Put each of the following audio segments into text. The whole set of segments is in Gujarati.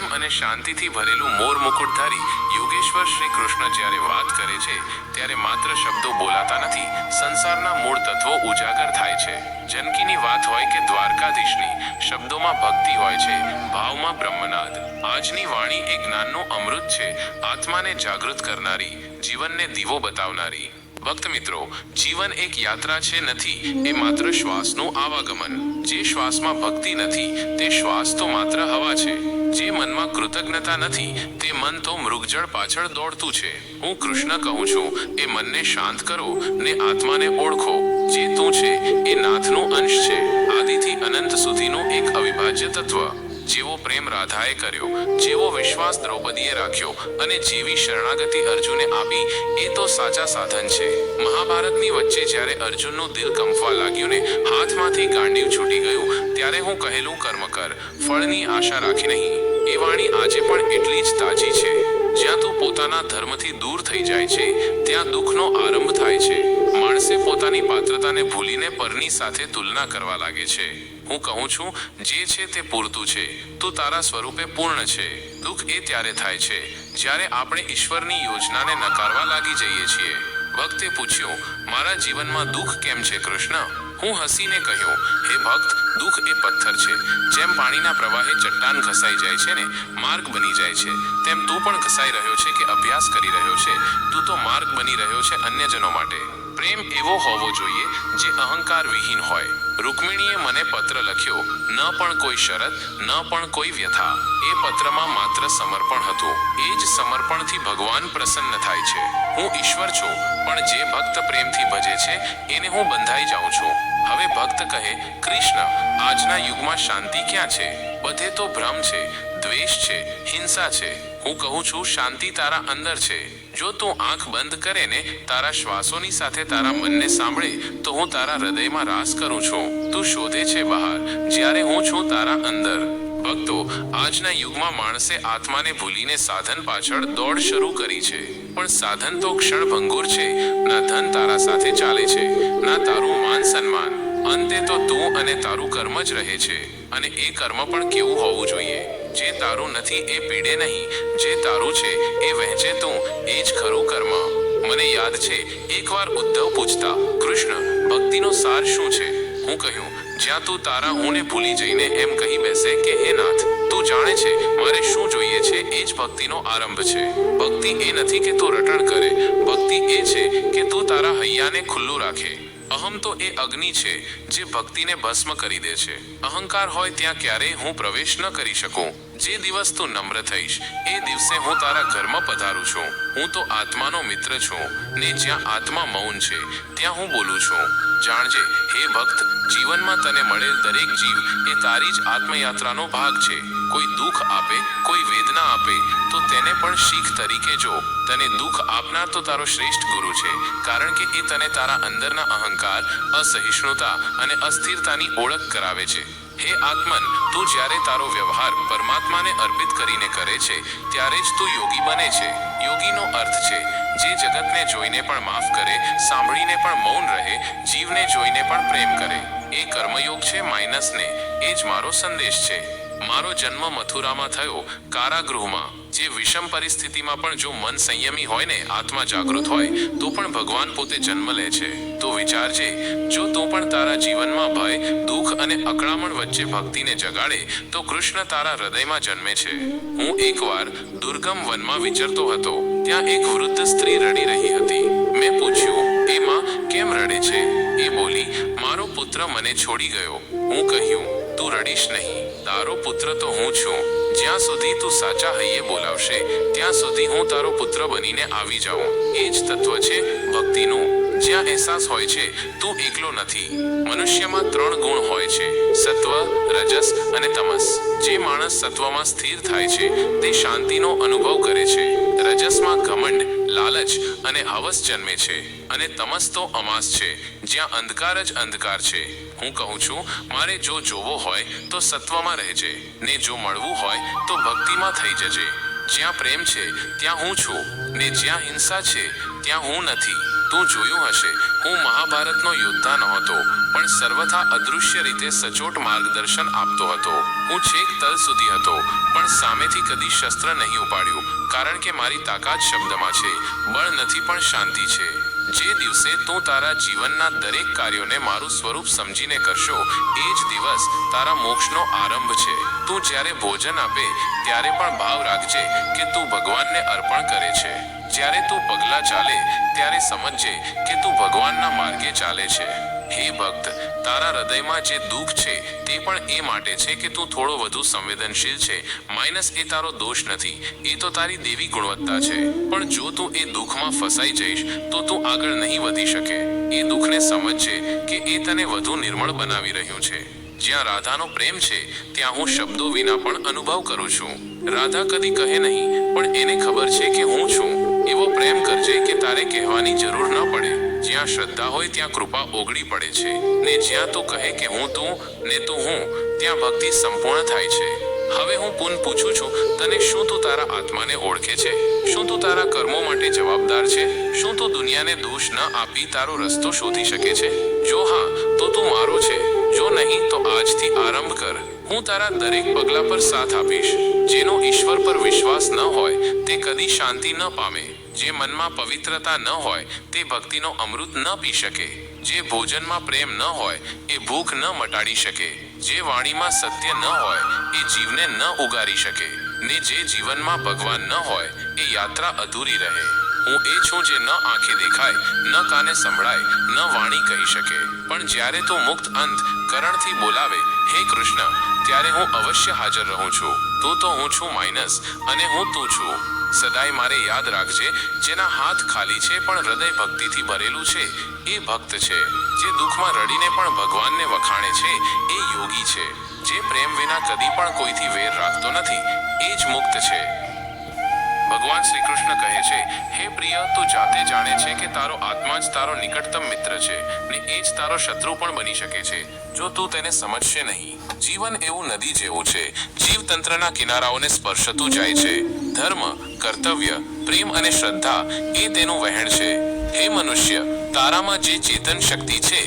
પ્રેમ અને શાંતિથી ભરેલું મોર મુકુટધારી યોગેશ્વર શ્રી કૃષ્ણ જ્યારે વાત કરે છે, ત્યારે માત્ર શબ્દો બોલાતા નથી. સંસારના મૂળ તત્વો ઉજાગર થાય છે. જનકીની વાત હોય કે દ્વારકાધીશની, શબ્દોમાં ભક્તિ હોય છે. ભાવમાં બ્રહ્મનાદ. આજની વાણી એ જ્ઞાનનું અમૃત છે. આત્માને જાગૃત કરનારી, જીવનને દીવો બતાવનારી. ભક્ત મિત્રો, જીવન એક યાત્રા છે નથી, એ માત્ર શ્વાસનું આવાગમન. જે શ્વાસમાં ભક્તિ નથી, તે શ્વાસ તો માત્ર હવા છે. જે મનમાં કૃતજ્ઞતા નથી, તે મન તો મૃગજળ પાછળ દોડતું છે. હું કૃષ્ણ કહું છું, એ મનને શાંત કરો, ને આત્માને ઓળખો. જે તું છે, એ નાથનું અંશ છે. આદિથી અનંત સુધીનું એક અવિભાજ્ય તત્વ. જેવો પ્રેમ રાધાએ કર્યો, જેવો વિશ્વાસ દ્રૌપદીએ રાખ્યો, અને જેવી શરણાગતિ અર્જુને આપી, એ તો સાચા સાધન છે. મહાભારતની વચ્ચે જ્યારે અર્જુનનું દિલ કંપવા લાગ્યું ને હાથમાંથી ગાંડીવ છૂટી ગયું, ત્યારે હું કહેલું કર્મ કર, ફળની આશા રાખી નહીં. એ વાણી આજે પણ એટલી જ તાજી છે. જ્યાં તું પોતાના ધર્મથી દૂર થઈ જાય છે, ત્યાં દુઃખનો આરંભ થાય છે. માણસે પોતાની પાત્રતાને ભૂલીને પરની સાથે તુલના કરવા લાગે છે. હું કહું છું, જે છે તે પૂરતું છે. તું તારા સ્વરૂપે પૂર્ણ છે. દુઃખ એ ત્યારે થાય છે, જ્યારે આપણે ઈશ્વરની યોજનાને નકારવા લાગી જઈએ છીએ. ભક્તે પૂછ્યું, મારા જીવનમાં દુઃખ કેમ છે, કૃષ્ણ? હું હસીને કહ્યો, હે ભક્ત, દુઃખ એ પથ્થર છે. જેમ પાણીના પ્રવાહે ચટ્ટાન ઘસાઈ જાય છે ને, માર્ગ બની જાય છે, તેમ તું પણ ઘસાઈ રહ્યો છે કે અભ્યાસ કરી રહ્યો છે. તું તો માર્ગ બની રહ્યો છે અન્યજનો માટે. પ્રેમ એવો હોવો જોઈએ જે અહંકાર વિહીન હોય. રૂકમિણીએ મને પત્ર લખ્યો, ન પણ કોઈ શરત, ન પણ કોઈ વ્યથા. એ પત્રમાં માત્ર સમર્પણ હતું. એ જ સમર્પણથી ભગવાન પ્રસન્ન થાય છે. હું ઈશ્વર છું, પણ જે ભક્ત પ્રેમથી ભજે છે, એને હું બંધાઈ જાઉં છું. હવે ભક્ત કહે, કૃષ્ણ, આજના યુગમાં શાંતિ ક્યાં છે? બધે તો ભ્રમ છે, દ્વેષ છે, હિંસા છે. હું કહું છું, શાંતિ તારા અંદર છે. જો તું આંખ બંધ કરે ને તારા શ્વાસોની સાથે તારા મનને સાંભળે, તો હું તારા હૃદયમાં રાસ કરું છું. તું શોધે છે બહાર. જ્યારે હું છું તારા અંદર. ભક્તો, આજના યુગમાં માણસે આત્માને ભૂલીને સાધન પાછળ દોડ શરૂ કરી છે. પણ સાધન તો ક્ષણભંગુર છે. ના ધન તારા સાથે ચાલે છે. ના તારું માન સન્માન. અંતે તો તું અને તારું કર્મ જ રહે છે. અને એ કર્મ પણ કેવું હોવું જોઈએ? જે તારું નથી, એ પીડે નહીં. જે તારું છે, એ વહેંચે તું. એ જ ખરું કર્મ. મને યાદ છે, એકવાર ઉદ્ધવ પૂછતા, કૃષ્ણ, ભક્તિનો સાર શું છે? હું કહ્યું, જ્યાં તું તારા હુંને ભૂલી જઈને એમ કહી બેસે કે, હે નાથ, તું જાણે છે, મારે શું જોઈએ છે? એ જ ભક્તિનો આરંભ છે. ભક્તિ એ નથી કે તું રટણ કરે. ભક્તિ એ છે કે તું તારા હૈયાને ખુલ્લું રાખે. અહમ તો એ અગ્નિ છે જે ભક્તિને ભસ્મ કરી દે છે. અહંકાર હોય ત્યાં ક્યારેય હું પ્રવેશ ન કરી શકું. જે દિવસ તું નમ્ર થઈશ, એ દિવસે હું તારા ઘરમાં પધારું છું. હું તો આત્માનો મિત્ર છું. ને જ્યાં આત્મા મૌન છે, ત્યાં હું બોલું છું. જાણજે, હે ભક્ત, જીવનમાં તને મળેલ દરેક જીવ એ તારી જ આત્મયાત્રાનો ભાગ છે. કોઈ દુઃખ આપે, કોઈ વેદના આપે. તેને પણ શીખ તરીકે જો. તને દુઃખ આપનાર તો તારો શ્રેષ્ઠ ગુરુ છે. કારણ કે એ તને તારા અંદરના અહંકાર, અસહિષ્ણુતા અને અસ્થિરતાની ઓળખ કરાવે છે. હે આત્મન તું જ્યારે તારો વ્યવહાર પરમાત્માને અર્પિત કરીને કરે છે, ત્યારે જ તું યોગી બને છે. યોગીનો અર્થ છે, જે જગતને જોઈને પણ માફ કરે, સાંભળીને પણ મૌન રહે, જીવને જોઈને પણ પ્રેમ કરે. એ કર્મયોગ છે માઇનસને. એ જ મારો સંદેશ છે. મારો જન્મ મથુરામાં થયો, કારાગૃહમાં. જે વિષમ પરિસ્થિતિમાં પણ જો મન સંયમી હોય ને, આત્મા જાગૃત હોય, તો પણ ભગવાન પોતે જન્મ લે છે. તો વિચારજે જો તું પણ તારા જીવનમાં ભય, દુઃખ અને અકળામણ વચ્ચે ભક્તિને જગાડે, તો કૃષ્ણ તારા હૃદયમાં જન્મે છે. હું એકવાર દુર્ગમ વનમાં વિચરતો હતો. ત્યાં એક વૃદ્ધ સ્ત્રી રડી રહી હતી. મેં પૂછ્યું, એમાં, કેમ રડે છે? એ બોલી, મારો પુત્ર મને છોડી ગયો. હું કહ્યું, તું રડીશ નહીં. તારો પુત્ર તો હું છું. જ્યાં સુધી તું સાચા હૈયે બોલાવશે, ત્યાં સુધી હું તારો પુત્ર બનીને આવી જાઉં. એ જ તત્વ છે ભક્તિનું. જ્યાં અહેસાસ હોય છે, તું એકલો નથી. મનુષ્યમાં ત્રણ ગુણ હોય છે, સત્વ, રજસ અને તમસ. જે માણસ સત્વમાં સ્થિર થાય છે, તે શાંતિનો અનુભવ કરે છે. રજસમાં ઘમંડ, લાલચ અને હવસ જન્મે છે અને તમસ તો અમાસ છે, જ્યાં અંધકાર જ અંધકાર છે. હું કહું છું, મારે જો જોવો હોય, તો સત્વમાં રહેજે ને જો મળવું હોય, તો ભક્તિમાં થઈ જજે. જ્યાં પ્રેમ છે, ત્યાં હું છું. ને જ્યાં હિંસા છે, ત્યાં હું નથી. તું જોયું હશે. હું મહાભારતનો યોદ્ધા નહોતો, પણ સર્વથા અદૃશ્ય રીતે સચોટ માર્ગદર્શન આપતો હતો. હું છેક તલ સુધી હતો, પણ સામેથી કદી શસ્ત્ર નહીં ઉપાડ્યું, કારણ કે મારી તાકાત શબ્દમાં છે, બળ નથી પણ શાંતિ છે. જે દિવસે તું તારા જીવનના દરેક કાર્યોને મારું સ્વરૂપ સમજીને કરશો, એ જ દિવસ તારા મોક્ષનો આરંભ છે. તું જ્યારે ભોજન આપે, ત્યારે પણ ભાવ રાખજે કે તું ભગવાનને અર્પણ કરે છે. જ્યારે તું પગલાં ચાલે, ત્યારે સમજજે કે તું ભગવાનના માર્ગે ચાલે છે. હે ભક્ત, તારા હૃદયમાં જે દુઃખ છે, તે પણ એ માટે છે કે તું થોડો વધુ સંવેદનશીલ છે. માઇનસ એ તારો દોષ નથી, એ તો તારી દેવી ગુણવત્તા છે. પણ જો તું એ દુઃખમાં ફસાઈ જઈશ, તો તું આગળ નહીં વધી શકે. એ દુઃખને સમજજે કે એ તને વધુ નિર્મળ બનાવી રહ્યું છે. જ્યાં રાધાનો પ્રેમ છે, ત્યાં હું શબ્દો વિના પણ અનુભવ કરું છું. રાધા કદી કહે નહીં, પણ એને ખબર છે કે હું છું. એવો પ્રેમ કરજે કે તારે કહેવાની જરૂર ન પડે. જ્યાં શ્રદ્ધા હોય ત્યાં કૃપા ઓગળી પડે છે. ને જ્યાં તું કહે કે હું તું, ને તું હું, ત્યાં ભક્તિ સંપૂર્ણ થાય છે. હવે હું પુન પૂછું છું, તને શું તું તારા આત્માને ઓળખે છે? શું તું તારા કર્મો માટે જવાબદાર છે? શું તું દુનિયાને દોષ ન આપી તારો રસ્તો શોધી શકે છે? જો હા, તો તું મારો છે. જો નહીં, તો આજથી આરંભ કર. હું તારા દરેક પગલા પર સાથ આપીશ. જેનો ઈશ્વર પર વિશ્વાસ ન હોય, તે કદી શાંતિ ન પામે. જે મનમાં પવિત્રતા ન હોય, તે ભક્તિનો અમૃત ન પી શકે. જે ભોજનમાં પ્રેમ ન હોય, એ ભૂખ ન મટાડી શકે. જે વાણીમાં સત્ય ન હોય, એ જીવને ન ઉગારી શકે. ને જે જીવનમાં ભગવાન ન હોય, એ યાત્રા અધૂરી રહે. હું એ છું જે ન આંખે દેખાય, ન કાને સંભળાય, ન વાણી કહી શકે. પણ જ્યારે તું મુક્ત અંત કરણથી બોલાવે, હે કૃષ્ણ, ત્યારે હું અવશ્ય હાજર રહું છું. તું તો હું છું માઇનસ, અને હું તું છું. સદાય મારે યાદ રાખજે, જેના હાથ ખાલી છે પણ હૃદય ભક્તિથી ભરેલું છે, એ ભક્ત છે. જે દુઃખમાં રડીને પણ ભગવાનને વખાણે છે, એ યોગી છે. જે પ્રેમ વિના કદી પણ કોઈથી વેર રાખતો નથી, એ જ મુક્ત છે. ભગવાન શ્રી કૃષ્ણ કહે છે, હે પ્રિય, તું જાતે જાણે છે કે તારો આત્મા જ તારો નિકટતમ મિત્ર છે ને એ જ તારો શત્રુ પણ બની શકે છે. જો તું તેને સમજશે નહીં, જીવન એવું નદી જેવું છે, જીવતંત્રના કિનારાઓને સ્પર્શતું જાય છે. ધર્મ, કર્તવ્ય, પ્રેમ અને શ્રદ્ધા એ તેનું વહેણ છે. હે મનુષ્ય, તારામાં જે ચેતન શક્તિ છે,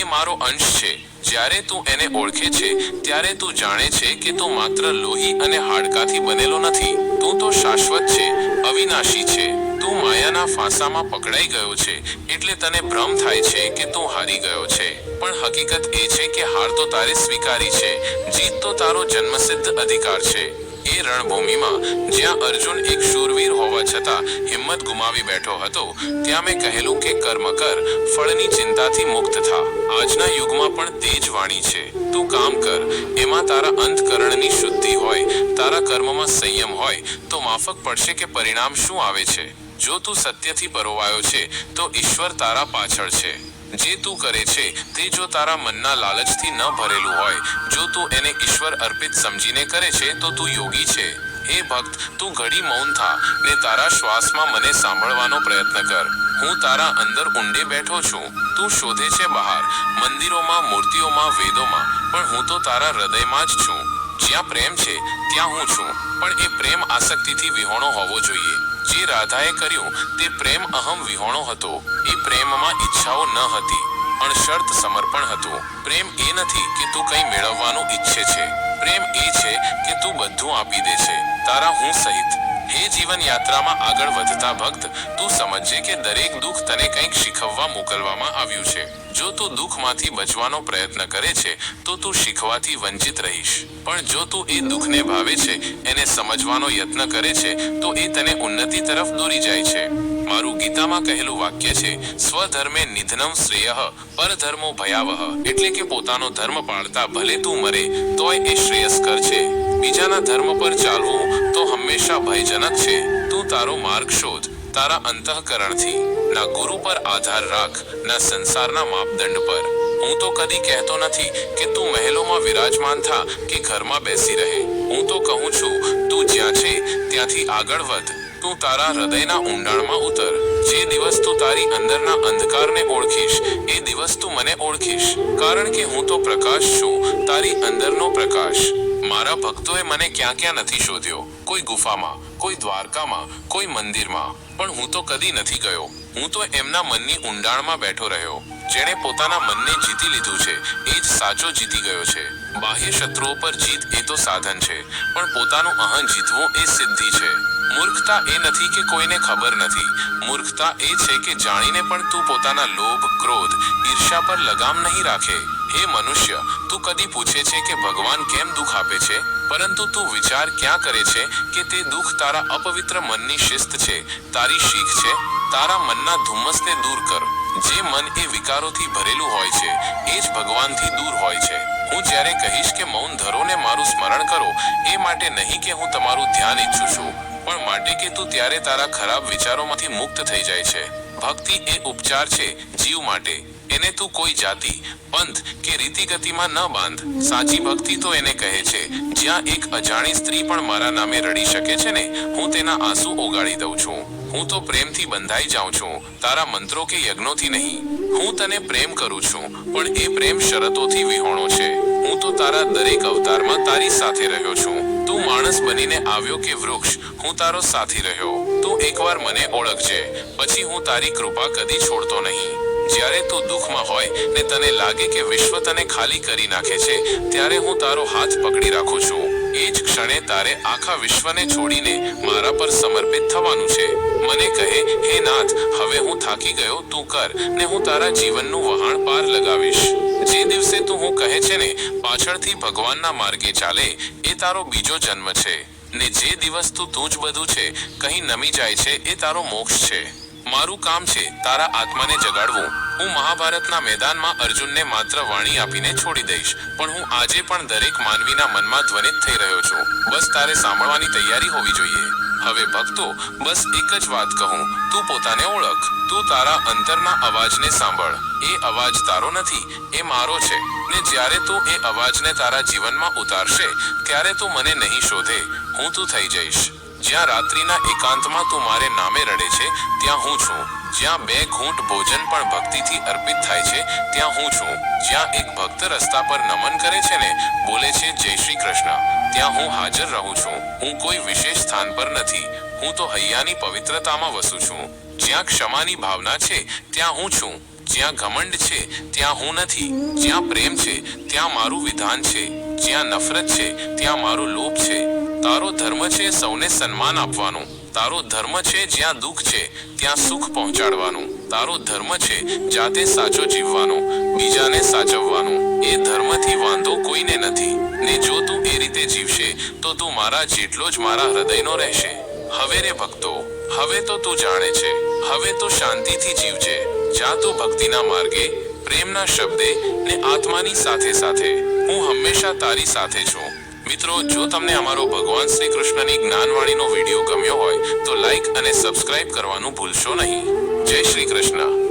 એ મારો અંશ છે. જ્યારે તું એને ઓળખે છે, ત્યારે તું જાણે છે કે તું માત્ર લોહી અને હાડકાથી બનેલો નથી. તું તો શાશ્વત છે, અવિનાશી છે. તું માયાના ફાંસામાં પકડાઈ ગયો છે, એટલે તને ભ્રમ થાય છે કે તું હારી ગયો છે. પણ હકીકત એ છે કે હાર તો તારે સ્વીકારી છે, જીત તો તારો જન્મસિદ્ધ અધિકાર છે. એ રણભૂમિમાં જ્યાં અર્જુન એક શૂરવીર હોવા છતાં હિંમત ગુમાવી બેઠો હતો, ત્યાં મેં કહેલું કે કર્મ કર, ફળની ચિંતાથી મુક્ત થા. આજના યુગમાં પણ તે જ વાણી છે. તું કામ કર, એમાં તારા અંતકરણની શુદ્ધિ હોય, તારા કર્મમાં સંયમ હોય, તો માફક પડશે કે પરિણામ શું આવે છે? જો તું સત્યથી પરોવાયો છે, તો ઈશ્વર તારા પાછળ છે. જે તું કરે છે, તે જો તારા મનના લાલચથી ન ભરેલું હોય, જો તું એને ઈશ્વર અર્પિત સમજીને કરે છે, તો તું યોગી છે. હે ભક્ત, તું ઘડી મૌન થા ને તારા શ્વાસમાં મને સાંભળવાનો પ્રયત્ન કર. હું તારા અંદર ઊંડે બેઠો છું. તું શોધે છે બહાર, મંદિરોમાં, મૂર્તિઓમાં, વેદોમાં, પણ હું તો તારા હૃદયમાં જ છું. જ્યાં પ્રેમ છે, ત્યાં હું છું. પણ એ પ્રેમ આસક્તિથી વિહોણો હોવો જોઈએ. જે રાધાએ કર્યું તે પ્રેમ અહમ વિહોણો હતો. એ પ્રેમમાં ઈચ્છાઓ ન હતી, પણ શર્ત સમર્પણ હતું. પ્રેમ એ નથી કે તું કંઈ મેળવવાનું ઈચ્છે છે. પ્રેમ એ છે કે તું બધું આપી દે છે. તારા હું સહિત હે જીવન યાત્રામાં આગળ વધતા ભક્ત તું સમજજે કે દરેક દુઃખ તને કંઈક શીખવવા મોકલવામાં આવ્યું છે. જો તું દુઃખમાંથી બચવાનો પ્રયત્ન કરે છે, તો તું શીખવાથી વંચિત રહીશ. પણ જો તું એ દુઃખને ભાવે છે, એને સમજવાનો યત્ન કરે છે, તો એ તને ઉન્નતિ તરફ દોરી જાય છે. મારું ગીતામાં કહેલું વાક્ય છે, સ્વધર્મે નિધનમ શ્રેય, પરધર્મો ભયાવહ. એટલે કે પોતાનો ધર્મ પાળતા ભલે તું મરે, તોય એ શ્રેયસ્કર છે. બીજાના ધર્મ પર ચાલવું તો હંમેશા ભયજનક છે. તું તારો માર્ગ શોધ, તારા અંતઃકરણથી. ના ગુરુ પર આધાર રાખ, ના સંસારના માપદંડ પર. હું તો કદી કહેતો નથી કે તું મહેલોમાં વિરાજમાન થા, કે ઘરમાં બેસી રહે. હું તો કહું છું, તું જ્યાં છે, ત્યાંથી આગળ વધ. તું તારા હૃદયના ઊંડાણમાં ઉતર. જે દિવસ તું તારી અંદરના અંધકારને ઓળખીશ, એ દિવસ તું મને ઓળખીશ. કારણ કે હું તો પ્રકાશ છું, તારી અંદરનો પ્રકાશ. મારા ભક્તોએ મને ક્યાં ક્યાં નથી શોધ્યો. કોઈ ગુફામાં, કોઈ દ્વારકામાં, કોઈ મંદિરમાં. પણ હું તો કદી નથી ગયો. હું તો એમના મનની ઊંડાણમાં બેઠો રહ્યો. જેણે પોતાના મનને જીતી લીધું છે, એ જ સાચો જીતી ગયો છે. બાહ્ય શત્રુઓ પર જીત એ તો સાધન છે, પણ પોતાનું અહં જીતવું એ સિદ્ધિ છે. મૂર્ખતા એ નથી કે કોઈને ખબર નથી. મૂર્ખતા એ છે કે જાણીને પણ તું પોતાના લોભ, ક્રોધ ઈર્ષા પર લગામ નહીં રાખે. હે મનુષ્ય, તું કદી પૂછે છે કે ભગવાન કેમ દુઃખ આપે છે? પરંતુ તું વિચાર ક્યાં કરે છે કે તે દુઃખ તારા અપવિત્ર મનની શિસ્ત છે, તારી શીખ છે? તારા મનના ધુમ્મસને દૂર કર. જે મન એ વિકારોથી ભરેલું હોય છે, એ જ ભગવાનથી દૂર હોય છે. હું જ્યારે કહીશ કે મૌન ધરો ને મારું સ્મરણ કરો, એ માટે નહીં કે હું તમારું ધ્યાન ઈચ્છું છું, પણ માટે કે તું ત્યારે તારા ખરાબ વિચારોમાંથી મુક્ત થઈ જાય છે. ભક્તિ એ ઉપચાર છે જીવ માટે. એને તું કોઈ જાતિ, પંથ કે રીતિગતિમાં ન બાંધ. સાચી ભક્તિ તો એને કહે છે, જ્યાં એક અજાણી સ્ત્રી પણ મારા નામે રડી શકે છે ને, હું તેના આંસુ ઓગાળી દઉં છું. હું તો પ્રેમથી બંધાઈ જાઉં છું, તારા મંત્રો કે યજ્ઞોથી નહીં. હું તને પ્રેમ કરું છું, પણ એ પ્રેમ શરતોથી વિહોણો છે. હું તો તારા દરેક અવતારમાં તારી સાથે રહ્યો છું. તું માણસ બનીને આવ્યો કે વૃક્ષ, હું તારો સાથી રહ્યો. તું એકવાર મને ઓળખજે, પછી હું તારી કૃપા કદી છોડતો નહીં. જ્યારે તું દુઃખમાં હોય ને તને લાગે કે વિશ્વ તને ખાલી કરી નાખે છે, ત્યારે હું તારો હાથ પકડી રાખું છું. એ જ ક્ષણે તારે આખા વિશ્વને છોડીને મારા પર સમર્પિત થવાનું છે. મને કહે, હે નાથ, હવે હું થાકી ગયો, તું કર, ને હું તારા જીવનનું વહાણ પાર લગાવીશ. જે દિવસે તું હું કહે છે ને, પાછળથી ભગવાનના માર્ગે ચાલે, એ તારો બીજો જન્મ છે. ને જે દિવસ તું તું જ બધું છે કહી નમી જાય છે, એ તારો મોક્ષ છે. મારું કામ છે તારા આત્માને જગાડવું. હું મહાભારતના મેદાનમાં અર્જુનને માત્ર વાણી આપીને છોડી દઈશ. પણ હું આજે પણ દરેક માનવીના મનમાં ધ્વનિત થઈ રહ્યો છું. બસ તારે સાંભળવાની તૈયારી હોવી જોઈએ. હવે ભક્તો, બસ એક જ વાત કહું. તું પોતાને ઓળખ. તું તારા અંતરના અવાજને સાંભળ. એ અવાજ તારો નથી, એ મારો છે. ને જ્યારે તું એ અવાજને તારા જીવનમાં ઉતારશે, ત્યારે તું મને નહીં શોધે. હું તું થઈ જઈશ. જ્યાં રાત્રિના એકાંતમાં તું મારે નામે રડે છે, ત્યાં હું છું. જ્યાં બે ઘૂંટ ભોજન પણ ભક્તિથી અર્પિત થાય છે, ત્યાં હું છું. જ્યાં એક ભક્ત રસ્તા પર નમન કરે છે ને, બોલે છે, જય શ્રી કૃષ્ણ. ત્યાં હું હાજર રહું છું. હું કોઈ વિશેષ સ્થાન પર નથી. હું તો હૈયાની પવિત્રતામાં વસું છું. જ્યાં ક્ષમાની ભાવના છે, ત્યાં હું છું. જ્યાં ઘમંડ છે, ત્યાં હું નથી. જ્યાં પ્રેમ છે, ત્યાં મારું વિધાન છે. જ્યાં નફરત છે, ત્યાં મારો લોભ છે. તારો ધર્મ છે સૌને સન્માન આપવાનું. તારો ધર્મ છે જ્યાં દુઃખ છે, ત્યાં સુખ પહોંચાડવાનું. તારો ધર્મ છે જાતે સાચો જીવવાનો, બીજાને સાચવવાનું. એ ધર્મથી વાંધો કોઈને નથી. ને જો તું એ રીતે જીવશે, તો તું મારા જેટલો જ મારા હૃદયનો રહેશે. હવે રે ભક્તો, હવે તો તું જાણે છે. હવે તો શાંતિથી જીવજે. જા તું ભક્તિના માર્ગે, પ્રેમના શબ્દે ને આત્માની સાથે સાથે. હું હંમેશા તારી સાથે છું. મિત્રો, જો તમને અમારો ભગવાન શ્રી કૃષ્ણની જ્ઞાનવાણીનો વીડિયો ગમ્યો હોય, તો લાઈક અને સબસ્ક્રાઇબ કરવાનું ભૂલશો નહીં. જય શ્રી કૃષ્ણ.